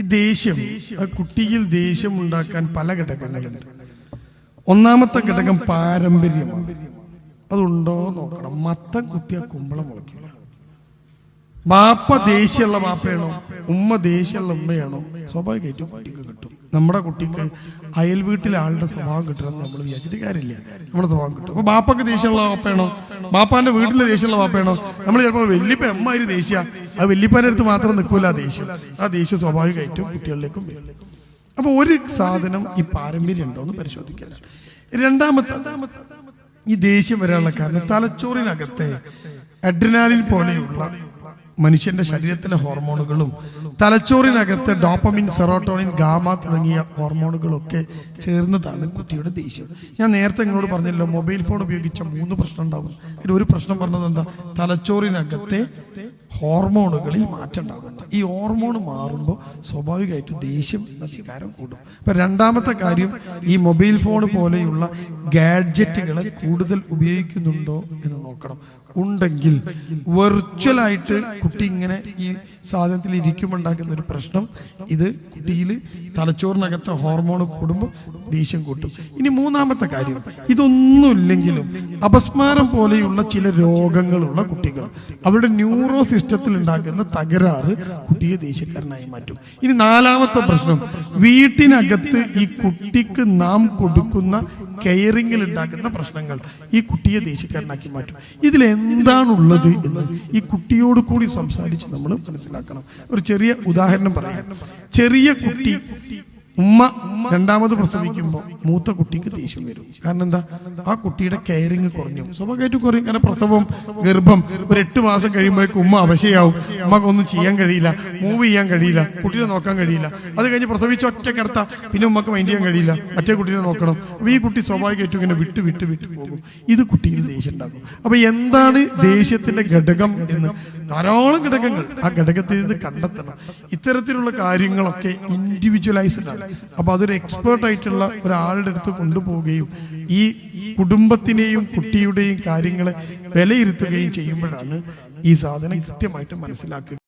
ഈ ദേഷ്യം കുട്ടിയിൽ ദേഷ്യം ഉണ്ടാക്കാൻ പല ഘടകങ്ങളുണ്ട്. ഒന്നാമത്തെ ഘടകം പാരമ്പര്യമാണ്. അതുണ്ടോ നോക്കണം. മത്തം കുത്തിയ കുമ്പളം മുളയ്ക്കില്ല ബാപ്പ ദേഷ്യമുള്ള ബാപ്പയാണോ? ഉമ്മ ദേഷ്യമുള്ള ഉമ്മയാണോ? സ്വഭാവം സ്വാഭാവികമായിട്ടും കുട്ടിക്ക് കിട്ടും. നമ്മുടെ കുട്ടിക്ക് അയൽ വീട്ടിലെ ആളുടെ സ്വഭാവം കിട്ടണം നമ്മൾ വിചാരിച്ചിട്ട് കാര്യമില്ല. നമ്മുടെ സ്വഭാവം കിട്ടും. അപ്പൊ ബാപ്പക്ക് ദേഷ്യമുള്ള ബാപ്പയാണോ? ബാപ്പാന്റെ വീട്ടിലെ ദേഷ്യമുള്ള ബാപ്പയാണോ? നമ്മൾ ചിലപ്പോൾ വല്യപ്പ എമ്മാതിരി ദേഷ്യ. ആ വല്യപ്പാന്റെ അടുത്ത് മാത്രം നിൽക്കൂല ആ ദേഷ്യം. ആ ദേഷ്യം സ്വാഭാവികമായിട്ടും കുട്ടികളിലേക്കും അപ്പൊ ഒരു സാധനം ഈ പാരമ്പര്യം ഉണ്ടോ എന്ന് പരിശോധിക്കാൻ രണ്ടാമത്തെ ഈ ദേഷ്യം വരാനുള്ള കാരണം തലച്ചോറിനകത്തെ അഡ്രിനാലിൻ പോലെയുള്ള മനുഷ്യന്റെ ശരീരത്തിലെ ഹോർമോണുകളും തലച്ചോറിനകത്ത് ഡോപ്പമിൻ സെറോട്ടോണിൻ ഗാമ തുടങ്ങിയ ഹോർമോണുകളൊക്കെ ചേർന്നതാണ് കുട്ടിയുടെ ദേഷ്യം. ഞാൻ നേരത്തെ നിങ്ങളോട് പറഞ്ഞല്ലോ മൊബൈൽ ഫോൺ ഉപയോഗിച്ച മൂന്ന് പ്രശ്നം ഉണ്ടാവും. അതിൽ ഒരു പ്രശ്നം പറഞ്ഞത് എന്താ തലച്ചോറിനകത്തെ ഹോർമോണുകളിൽ മാറ്റം ഉണ്ടാകുന്നു. ഈ ഹോർമോൺ മാറുമ്പോൾ സ്വാഭാവികമായിട്ടും ദേഷ്യം നശിക്കാരം കൂടും. ഇപ്പൊ രണ്ടാമത്തെ കാര്യം ഈ മൊബൈൽ ഫോൺ പോലെയുള്ള ഗാഡ്ജറ്റുകളെ കൂടുതൽ ഉപയോഗിക്കുന്നുണ്ടോ എന്ന് നോക്കണം. ഉണ്ടെങ്കിൽ വെർച്വലായിട്ട് കുട്ടി ഇങ്ങനെ ഈ സാധനത്തിൽ ഇരിക്കുമുണ്ടാക്കുന്ന ഒരു പ്രശ്നം. ഇത് കുട്ടിയിൽ തലച്ചോറിനകത്ത് ഹോർമോൺ കൂടുമ്പോൾ ദേഷ്യം കൂട്ടും. ഇനി മൂന്നാമത്തെ കാര്യം ഇതൊന്നുമില്ലെങ്കിലും അപസ്മാരം പോലെയുള്ള ചില രോഗങ്ങളുള്ള കുട്ടികൾ അവരുടെ ന്യൂറോ സിസ്റ്റത്തിൽ ഉണ്ടാക്കുന്ന തകരാറ് കുട്ടിയെ ദേഷ്യക്കാരനായി മാറ്റും. ഇനി നാലാമത്തെ പ്രശ്നം വീട്ടിനകത്ത് ഈ കുട്ടിക്ക് നാം കൊടുക്കുന്ന കെയറിങ്ങിൽ ഉണ്ടാക്കുന്ന പ്രശ്നങ്ങൾ ഈ കുട്ടിയെ ദേഷ്യക്കാരനാക്കി മാറ്റും. ഇതിൽ എന്താണുള്ളത് എന്ന് ഈ കുട്ടിയോട് കൂടി സംസാരിച്ച് നമ്മൾ മനസ്സിലാക്കണം. ഒരു ചെറിയ ഉദാഹരണം പറയാം. ചെറിയ കുട്ടി ഉമ്മ രണ്ടാമത് പ്രസവിക്കുമ്പോൾ മൂത്ത കുട്ടിക്ക് ദേഷ്യം വരും. കാരണം എന്താ? ആ കുട്ടിയുടെ കെയറിങ് കുറഞ്ഞു. സ്വഭാവമായിട്ട് കുറയും. കാരണം പ്രസവം ഗർഭം ഒരു എട്ട് മാസം കഴിയുമ്പോഴേക്കും ഉമ്മ അവശയാവും. ഉമ്മക്കൊന്നും ചെയ്യാൻ കഴിയില്ല. മൂവ് ചെയ്യാൻ കഴിയില്ല. കുട്ടീനെ നോക്കാൻ കഴിയില്ല. അത് കഴിഞ്ഞ് പ്രസവിച്ച് ഒറ്റ കിടത്ത. പിന്നെ ഉമ്മക്ക് മൈൻഡ് ചെയ്യാൻ കഴിയില്ല. മറ്റേ കുട്ടീനെ നോക്കണം. അപ്പൊ ഈ കുട്ടി സ്വാഭാവികമായിട്ടും ഇങ്ങനെ വിട്ട് വിട്ട് വിട്ട് പോകും. ഇത് കുട്ടിയിൽ ദേഷ്യം ഉണ്ടാകും. അപ്പൊ എന്താണ് ദേഷ്യത്തിന്റെ ഘടകം എന്ന്? ധാരാളം ഘടകങ്ങൾ. ആ ഘടകത്തിൽ നിന്ന് കണ്ടെത്തണം. ഇത്തരത്തിലുള്ള കാര്യങ്ങളൊക്കെ ഇൻഡിവിജ്വലൈസ്ഡ് ആണ്. അപ്പൊ അതൊരു എക്സ്പേർട്ട് ആയിട്ടുള്ള ഒരാളുടെ അടുത്ത് കൊണ്ടുപോവുകയും ഈ കുടുംബത്തിനെയും കുട്ടിയുടെയും കാര്യങ്ങളെ വിലയിരുത്തുകയും ചെയ്യുമ്പോഴാണ് ഈ സാധനം കൃത്യമായിട്ട് മനസ്സിലാക്കുക.